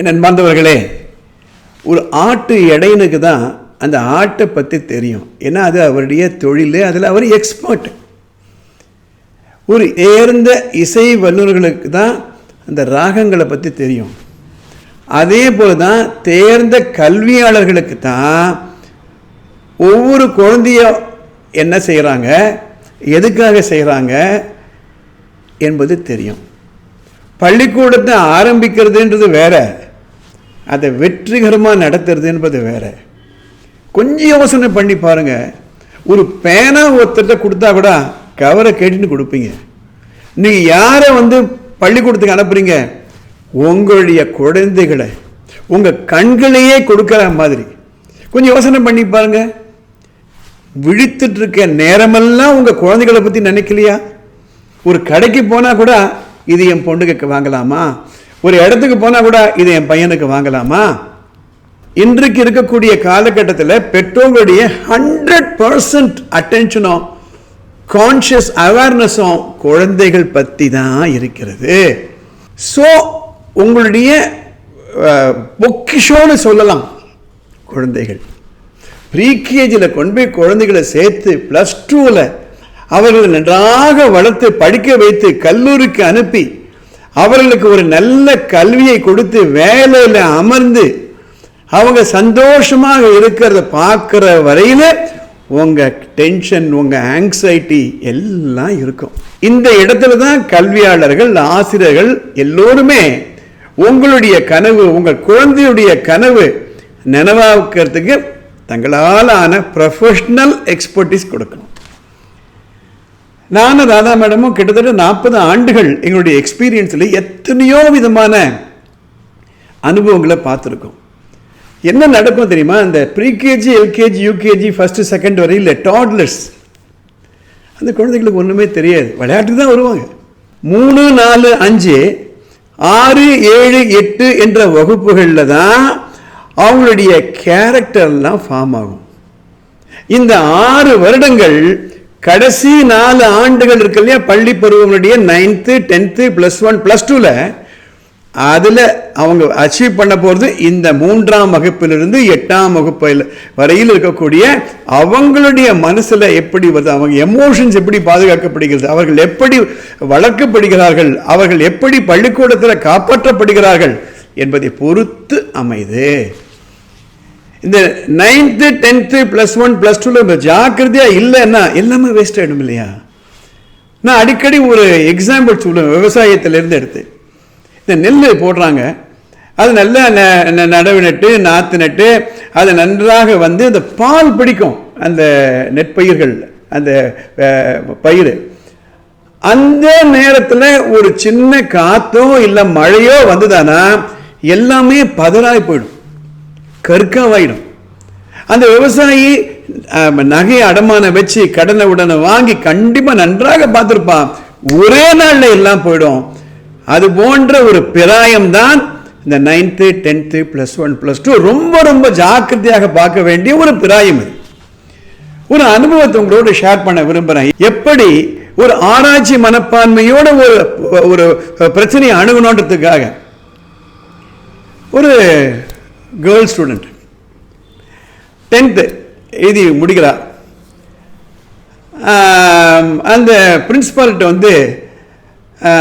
என் ஒரு ஆட்டு இடையனுக்கு தான் அந்த ஆட்டை பற்றி தெரியும். ஏன்னா அது அவருடைய தொழில் அதில் அவர் எக்ஸ்பர்ட் ஒரு ஏர்ந்த இசை வல்லுநர்களுக்கு தான் அந்த ராகங்களை பற்றி தெரியும். அதே போல் தான் தேர்ந்த கல்வியாளர்களுக்கு தான் ஒவ்வொரு குழந்தைய என்ன செய்கிறாங்க எதுக்காக செய்கிறாங்க என்பது தெரியும். பள்ளிக்கூடத்தை ஆரம்பிக்கிறதுன்றது வேறு. அதை வெற்றிகரமாக நடத்துறது என்பது வேற. கொஞ்சம் யோசனை பண்ணி பாருங்க. ஒரு பேனா ஒருத்தர்கிட்ட கொடுத்தா கூட கவரை கேட்டுன்னு கொடுப்பீங்க. நீங்கள் யாரை வந்து பள்ளிக்கூடத்துக்கு அனுப்புறீங்க? உங்களுடைய குழந்தைகளை. உங்கள் கண்களையே கொடுக்குற மாதிரி. கொஞ்சம் யோசனை பண்ணி பாருங்க. விழித்துட்டு இருக்க நேரமெல்லாம் உங்கள் குழந்தைகளை பற்றி நினைக்கலையா? ஒரு கடைக்கு போனால் கூட இது என் பொண்ணுக்கு வாங்கலாமா? ஒரு இடத்துக்கு போனால் கூட இது என் பையனுக்கு வாங்கலாமா? இன்றைக்கு இருக்கக்கூடிய காலகட்டத்தில் பெற்றோர்களுடைய ஹண்ட்ரட் பர்சன்ட் அட்டென்ஷனும் கான்ஷியஸ் அவேர்னஸும் குழந்தைகள் பற்றி தான் இருக்கிறது. ஸோ உங்களுடைய பொக்கிஷோன்னு சொல்லலாம் குழந்தைகள். ப்ரீகேஜியில் கொண்டு போய் குழந்தைகளை சேர்த்து ப்ளஸ் டூவில் அவர்களை நன்றாக வளர்த்து படிக்க வைத்து கல்லூரிக்கு அனுப்பி அவர்களுக்கு ஒரு நல்ல கல்வியை கொடுத்து வேலையில் அமர்ந்து அவங்க சந்தோஷமாக இருக்கிறத பார்க்குற வரையில் உங்கள் டென்ஷன் உங்கள் ஆங்ஸைட்டி எல்லாம் இருக்கும். இந்த இடத்துல தான் கல்வியாளர்கள் ஆசிரியர்கள் எல்லோருமே உங்களுடைய கனவு உங்கள் குழந்தையுடைய கனவு நினைவாக்கிறதுக்கு தங்களால் ஆன ப்ரொஃபஷ்னல் எக்ஸ்பர்டிஸ் கொடுக்கணும். நானும் ராதா மேடமும் கிட்டத்தட்ட நாற்பது ஆண்டுகள் எங்களுடைய எக்ஸ்பீரியன்ஸில் எத்தனையோ விதமான அனுபவங்களை பார்த்துருக்கோம். என்ன நடக்கும் தெரியுமா? இந்த pre KG LKG UKG first second வரையில் டாட்லர்ஸ் அந்த குழந்தைகளுக்கு ஒன்றுமே தெரியாது. விளையாட்டுக்கு தான் வருவாங்க. மூணு நாலு அஞ்சு ஆறு ஏழு எட்டு என்ற வகுப்புகளில் தான் அவங்களுடைய கேரக்டர்லாம் ஃபார்ம் ஆகும். இந்த ஆறு வருடங்கள் கடைசி நாலு ஆண்டுகள் இருக்கு இல்லையா? பள்ளி பருவங்களுடைய ninth tenth plus one plus டூவில் அதில் அவங்க அச்சீவ் பண்ண போகிறது இந்த மூன்றாம் வகுப்பிலிருந்து எட்டாம் வகுப்பில் வரையில் இருக்கக்கூடிய அவங்களுடைய மனசில் எப்படி வருது? அவங்க எமோஷன்ஸ் எப்படி பாதுகாக்கப்படுகிறது? அவர்கள் எப்படி வளர்க்கப்படுகிறார்கள்? அவர்கள் எப்படி பள்ளிக்கூடத்தில் காப்பாற்றப்படுகிறார்கள் என்பதை பொறுத்து அமைது. இந்த ninth tenth plus one plus டூவில் ஜாக்கிரதையாக இல்லைன்னா எல்லாமே வேஸ்ட் ஆகிடும் இல்லையா? நான் அடிக்கடி ஒரு எக்ஸாம்பிள் சொல்லுவேன் விவசாயத்திலேருந்து எடுத்து. இந்த நெல் போடுறாங்க. அது நல்லா ந- நடவு நட்டு நாற்று நட்டு அது நன்றாக வந்து அந்த பால் பிடிக்கும். அந்த நெற்பயிர்கள் அந்த பயிர் அந்த நேரத்தில் ஒரு சின்ன காற்றோ இல்லை மழையோ வந்ததானா எல்லாமே பதறாய் போயிடும். கற்காவாயிடும். அந்த விவசாயி நகையை அடமானம் வச்சு கடனை உடனே வாங்கி கண்டிப்பாக நன்றாக பார்த்துருப்பான். ஒரே நாளில் எல்லாம் போயிடும். அது போன்ற ஒரு பிராயம் தான் இந்த ninth tenth plus one plus two ரொம்ப ரொம்ப ஜாக்கிரதையாக பார்க்க வேண்டிய ஒரு பிராயம் இது ஒரு அனுபவத்தை உங்களோட ஷேர் பண்ண விரும்புகிறேன் எப்படி ஒரு ஆராய்ச்சி மனப்பான்மையோட ஒரு ஒரு பிரச்சனையை அணுகணுன்றதுக்காக. ஒரு கேர்ள் ஸ்டூடெண்ட் டென்த்து எழுதி முடிக்கிறா. அந்த பிரின்ஸிபால்கிட்ட வந்து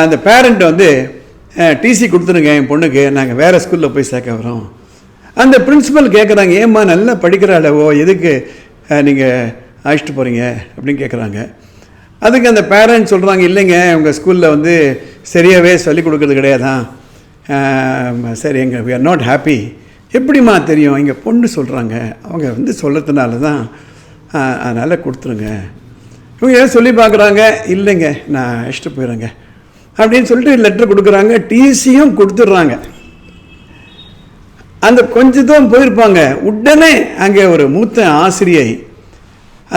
அந்த பேரண்ட்டை வந்து டிசி கொடுத்துருங்க என் பொண்ணுக்கு நாங்கள் வேறு ஸ்கூலில் போய் சேர்க்க வரோம். அந்த பிரின்சிபல் கேட்குறாங்க ஏம்மா நல்லா படிக்கிறாளவோ எதுக்கு நீங்கள் அழைச்சிட்டு போகிறீங்க அப்படின்னு கேட்குறாங்க அதுக்கு அந்த பேரண்ட்ஸ் சொல்கிறாங்க இல்லைங்க உங்கள் ஸ்கூலில் வந்து சரியாகவே சொல்லிக் கொடுக்கறது கிடையாதான். சரி எங்கள் வி ஆர் நாட் ஹாப்பி எப்படிம்மா தெரியும்? எங்கள் பொண்ணு சொல்கிறாங்க அவங்க வந்து சொல்கிறதுனால தான் அதனால் கொடுத்துருங்க. இவங்க ஏன் சொல்லி பார்க்குறாங்க. இல்லைங்க நான் அழைச்சிட்டு போயிடுறேங்க அப்படின்னு சொல்லிட்டு லெட்டர் கொடுக்குறாங்க. டிசியும் கொடுத்துட்றாங்க. அந்த கொஞ்ச தூரம் போயிருப்பாங்க. உடனே அங்கே ஒரு மூத்த ஆசிரியை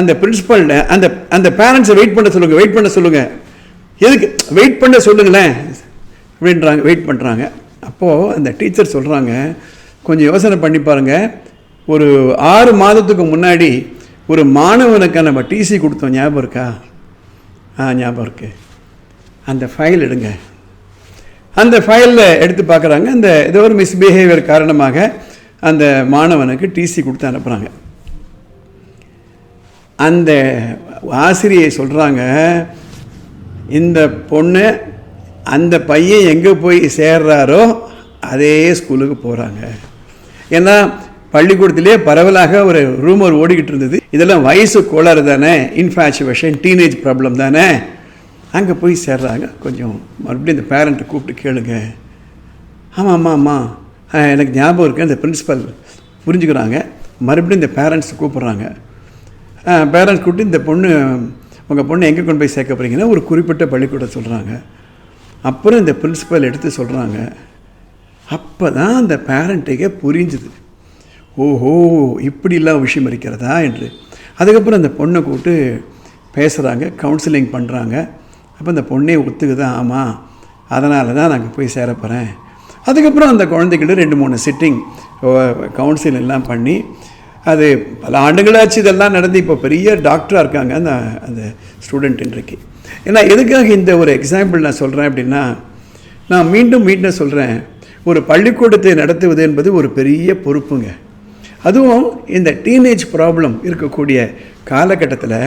அந்த பிரின்சிபல் அந்த அந்த பேரண்ட்ஸை வெயிட் பண்ண சொல்லுங்கள் வெயிட் பண்ண சொல்லுங்கள் எதுக்கு? வெயிட் பண்ண சொல்லுங்களேன். அப்படின்றாங்க வெயிட் பண்ணுறாங்க அப்போது அந்த டீச்சர் சொல்கிறாங்க கொஞ்சம் யோசனை பண்ணி பாருங்கள் ஒரு ஆறு மாதத்துக்கு முன்னாடி ஒரு மாணவனுக்கு நம்ம டிசி கொடுத்தோம். ஞாபகம் இருக்கா? ஆ ஞாபகம் இருக்கு. அந்த ஃபைல் எடுங்க. அந்த ஃபைலில் எடுத்து பார்க்குறாங்க. அந்த ஏதோ ஒரு மிஸ்பிஹேவியர் காரணமாக அந்த மாணவனுக்கு டிசி கொடுத்து அனுப்புகிறாங்க அந்த ஆசிரியை சொல்கிறாங்க இந்த பொண்ணு அந்த பையன் எங்கே போய் சேர்றாரோ அதே ஸ்கூலுக்கு போகிறாங்க ஏன்னா பள்ளிக்கூடத்திலே பரவலாக ஒரு ரூமர் ஓடிக்கிட்டு இருந்தது. இதெல்லாம் வயசு கோளாறு தானே இன்ஃபேச்சுவேஷன் டீனேஜ் ப்ராப்ளம் தானே. அங்கே போய் சேர்றாங்க. கொஞ்சம் மறுபடியும் இந்த பேரண்ட்டை கூப்பிட்டு கேளுங்க. ஆமாம் ஆமாம் ஆமாம் எனக்கு ஞாபகம் இருக்குது அந்த பிரின்ஸிபல் புரிஞ்சுக்கிறாங்க. மறுபடியும் இந்த பேரண்ட்ஸ் கூப்பிட்றாங்க. பேரண்ட்ஸ் கூப்பிட்டு இந்த பொண்ணு உங்கள் பொண்ணு எங்கே கொண்டு போய் சேர்க்க போகிறீங்கன்னா ஒரு குறிப்பிட்ட பள்ளிக்கூடம் சொல்கிறாங்க அப்புறம் இந்த பிரின்ஸிபல் எடுத்து சொல்கிறாங்க அப்போ தான் அந்த பேரண்ட்டுக்கே புரிஞ்சுது. ஓஹோ இப்படிலாம் விஷயம் இருக்கிறதா என்று. அதுக்கப்புறம் அந்த பொண்ணை கூப்பிட்டு பேசுகிறாங்க கவுன்சிலிங் பண்ணுறாங்க அப்போ அந்த பொண்ணே ஒத்துக்குது ஆமாம் அதனால தான் நாங்கள் போய் சேரப்போகிறேன் அதுக்கப்புறம் அந்த குழந்தைகிட்ட ரெண்டு மூணு சிட்டிங் கவுன்சில் எல்லாம் பண்ணி அது பல ஆண்டுகளாச்சு இதெல்லாம் நடந்து. இப்போ பெரிய டாக்டராக இருக்காங்க அந்த அந்த ஸ்டூடெண்ட் இன்றைக்கு. ஏன்னா எதுக்காக இந்த ஒரு எக்ஸாம்பிள் நான் சொல்கிறேன் அப்படின்னா நான் மீண்டும் மீண்டும் சொல்கிறேன் ஒரு பள்ளிக்கூடத்தை நடத்துவது என்பது ஒரு பெரிய பொறுப்புங்க. அதுவும் இந்த டீனேஜ் ப்ராப்ளம் இருக்கக்கூடிய காலகட்டத்தில்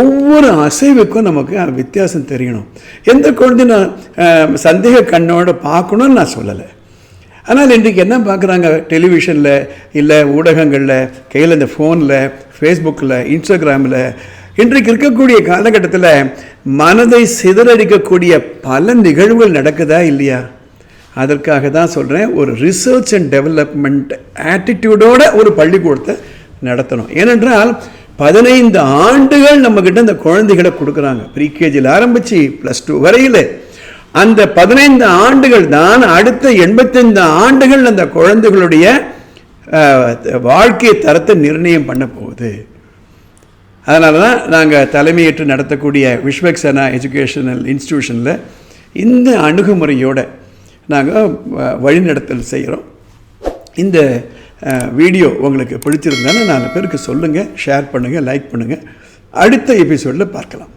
ஒவ்வொரு அசைவுக்கும் நமக்கு வித்தியாசம் தெரியணும். எந்த குழந்தை நான் சந்தேக கண்ணோடு பார்க்கணும்னு நான் சொல்லலை. ஆனால் இன்றைக்கு என்ன பார்க்குறாங்க? டெலிவிஷனில் இல்லை ஊடகங்களில் கையில் இந்த ஃபோனில் ஃபேஸ்புக்கில் இன்ஸ்டாகிராமில் இன்றைக்கு இருக்கக்கூடிய காலகட்டத்தில் மனதை சிதறடிக்கக்கூடிய பல நிகழ்வுகள் நடக்குதா இல்லையா? அதற்காக தான் சொல்கிறேன் ஒரு ரிசர்ச் அண்ட் டெவலப்மெண்ட் ஆட்டிடியூடோட ஒரு பள்ளிக்கூடத்தை நடத்தணும். ஏனென்றால் பதினைந்து ஆண்டுகள் நம்மக்கிட்ட இந்த குழந்தைகளை கொடுக்குறாங்க. ப்ரீகேஜியில் ஆரம்பித்து ப்ளஸ் டூ வரையில். அந்த பதினைந்து ஆண்டுகள் தான் அடுத்த எண்பத்தைந்து ஆண்டுகள் அந்த குழந்தைகளுடைய வாழ்க்கை தரத்தை நிர்ணயம் பண்ண போகுது. அதனால தான் நாங்கள் தலைமையேற்று நடத்தக்கூடிய விஸ்வக்சனா எஜுகேஷனல் இன்ஸ்டியூஷனில் இந்த அணுகுமுறையோட நாங்கள் வழிநடத்தல் செய்கிறோம் இந்த வீடியோ உங்களுக்கு பிடிச்சிருந்தாலும் நாலு பேருக்கு சொல்லுங்கள் ஷேர் பண்ணுங்கள் லைக் பண்ணுங்கள் அடுத்த எபிசோடில் பார்க்கலாம்.